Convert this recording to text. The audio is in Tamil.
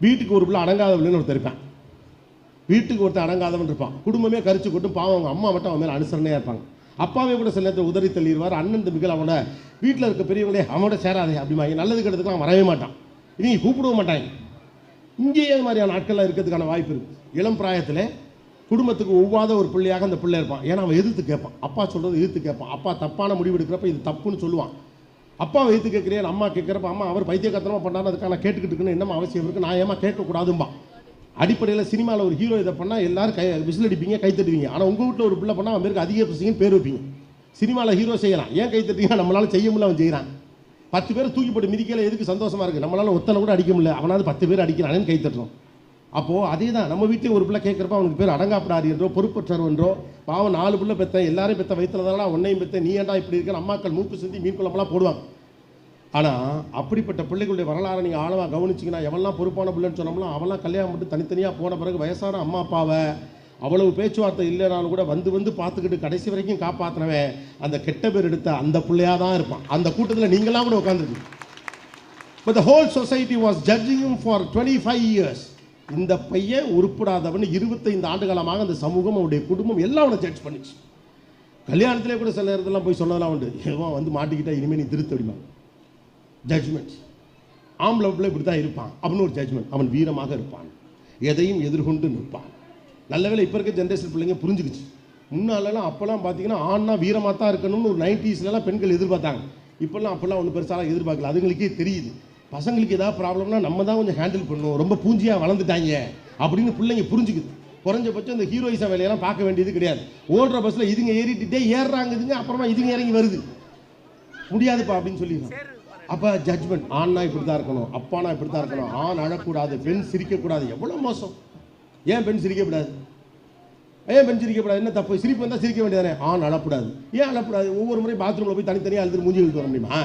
வீட்டுக்கு ஒரு பிள்ளை அடங்காதவள்னு ஒருத்தர் இருப்பான். வீட்டுக்கு ஒருத்தர் அடங்காதவன் இருப்பான். குடும்பமே கரிச்சு கொட்டும் பாவம் அவங்க அம்மா மட்டும் அவன் மேலே அனுசரணையாக இருப்பாங்க. அப்பாவே கூட சில நேரத்தில் உதறி தள்ளிடுவார். அண்ணன் தம்பிகள் அவனோட வீட்டில் இருக்க பெரியவங்களே அவனோட சேராதே அப்படிமா. நல்லது கெடுத்துக்கலாம் வரவே மாட்டான். இவங்க கூப்பிடவும் மாட்டாங்க இங்கேயே அது மாதிரியான நாட்கள்லாம் இருக்கிறதுக்கான வாய்ப்பு இருக்கு. இளம் பிராயத்தில் குடும்பத்துக்கு ஒவ்வாத ஒரு பிள்ளையாக அந்த பிள்ளை இருப்பான். ஏன்னா அவன் எதிர்த்து கேட்பான். அப்பா சொல்கிறது எதிர்த்து கேட்பான். அப்பா தப்பான முடிவு எடுக்கிறப்ப இது தப்புன்னு சொல்லுவான். அப்பா வைத்து கேட்குறேன் அம்மா கேட்குறப்ப அம்மா அவர் பைத்தியக்காரத்தனமா பண்ணாரு அதுக்கான நான் கேட்டுக்கிட்டு என்னமா அவசியம் இருக்குது நான் ஏமா கேட்கக்கூடாதும்பா. அடிப்படையில் சினிமாவில் ஒரு ஹீரோ இதை பண்ணால் எல்லாரும் கை விசில் அடிப்பீங்க கை தட்டுவீங்க. ஆனால் உங்கள் வீட்டில் ஒரு பிள்ளை பண்ணால் அவன் பேருக்கு அதிக பசிங்கன்னு பேர் வைப்பீங்க. சினிமாவில் ஹீரோ செய்யலாம். ஏன் கை தட்டுவீங்க நம்மளால் செய்ய முடியல அவன் செய்கிறான் பத்து பேர் தூக்கி போட்டு மிதிக்கல எதுக்கு சந்தோஷமாக இருக்குது நம்மளால் ஒத்தனை கூட அடிக்க முடியல. அவனால் பத்து பேர் அடிக்கிறானேன்னு கை தட்டுறோம் அப்போது அதே தான் நம்ம வீட்லயும் ஒரு பிள்ளை கேட்குறப்ப அவனுக்கு பேர் அடங்காப்படாது என்றோ பொறுப்பற்றவர் பாவம் நாலு பிள்ளை பெத்த எல்லாரும் பெற்ற வயிற்றுல தானடா உன்னையும் பெத்த நீ ஏன்டா இப்படி இருக்கிற அம்மாக்கள் மூக்கு சிந்தி மீன் குழம்பெல்லாம் போடுவாங்க. ஆனால் அப்படிப்பட்ட பிள்ளைகளுடைய வரலாறு நீங்கள் ஆழமாக கவனிச்சிங்கன்னா எவெல்லாம் பொறுப்பான பிள்ளைன்னு சொன்னோம்னா அவெல்லாம் கல்யாணம் மட்டும் தனித்தனியாக போன பிறகு வயசான அம்மா அப்பாவை அவ்வளவு பேச்சுவார்த்தை இல்லைனாலும் கூட வந்து வந்து பார்த்துக்கிட்டு கடைசி வரைக்கும் காப்பாற்றினவன் அந்த கெட்ட பேர் எடுத்த அந்த பிள்ளையாக தான் இருப்பான். அந்த கூட்டத்தில் நீங்களாம் கூட உட்காந்துருக்கு but the whole society was judging for twenty five years இந்த பையன் உருப்படாதவன் இருபத்தைந்து ஆண்டு காலமாக அந்த சமூகம் அவனுடைய குடும்பம் எல்லாம் அவனை ஜட்ஜ் பண்ணிச்சு. கல்யாணத்திலே கூட சில நேரத்துலாம் போய் சொன்னதெல்லாம் உண்டு. எவன் வந்து மாட்டிக்கிட்டா இனிமேல் நீ திருத்த அப்படிமா ஜட்ஜ்மெண்ட் ஆம்பளை பிள்ளை இப்படி தான் இருப்பான். அப்படின்னு ஒரு ஜட்ஜ்மெண்ட் அவன் வீரமாக இருப்பான். எதையும் எதிர்கொண்டு நிற்பான். நல்ல வேலை இப்போ இருக்க ஜென்ரேஷன் பிள்ளைங்க புரிஞ்சுக்கிச்சு. முன்னாலலாம் அப்போல்லாம் பார்த்தீங்கன்னா ஆண்னா வீரமாக தான் இருக்கணும்னு ஒரு நைன்டிஸ்லலாம் பெண்கள் எதிர்பார்த்தாங்க. இப்போல்லாம் அப்போல்லாம் ஒன்றும் பெருசாலாம் எதிர்பார்க்கல. அதுங்களுக்கே தெரியுது. பசங்களுக்கு ஏதாவது ப்ராப்ளம்னா நம்ம தான் கொஞ்சம் ஹேண்டில் பண்ணணும். ரொம்ப பூஞ்சியாக வளர்ந்துட்டாங்க அப்படின்னு பிள்ளைங்க புரிஞ்சுக்குது. குறைஞ்சபட்சம் இந்த ஹீரோயிசம் வேலையெல்லாம் பார்க்க வேண்டியது கிடையாது. ஓடுற பஸ்ஸில் இதுங்க ஏறிட்டுட்டே ஏறுறாங்க இதுங்க அப்புறமா இதுங்க இறங்கி வருது. முடியாதுப்பா அப்படின்னு சொல்லிடுறான். அப்போ ஜட்ஜ்மெண்ட் ஆண்னா இப்படி தான் இருக்கணும் அப்பானா இப்படி தான் இருக்கணும். ஆண் அழக்கூடாது பெண் சிரிக்கக்கூடாது. எவ்வளோ மோசம். ஏன் பெண் சிரிக்கக்கூடாது ஏன் பெண் சிரிக்கக்கூடாது என்ன தப்பு? சிரிப்பு வந்தால் சிரிக்க வேண்டியதானே ஆண் அழக்கூடாது. ஏன் அழக்கூடாது? ஒவ்வொரு முறையும் பாத்ரூமில் போய் தனித்தனியாக அழுது மூஞ்சி இழுத்து வர முடியுமா?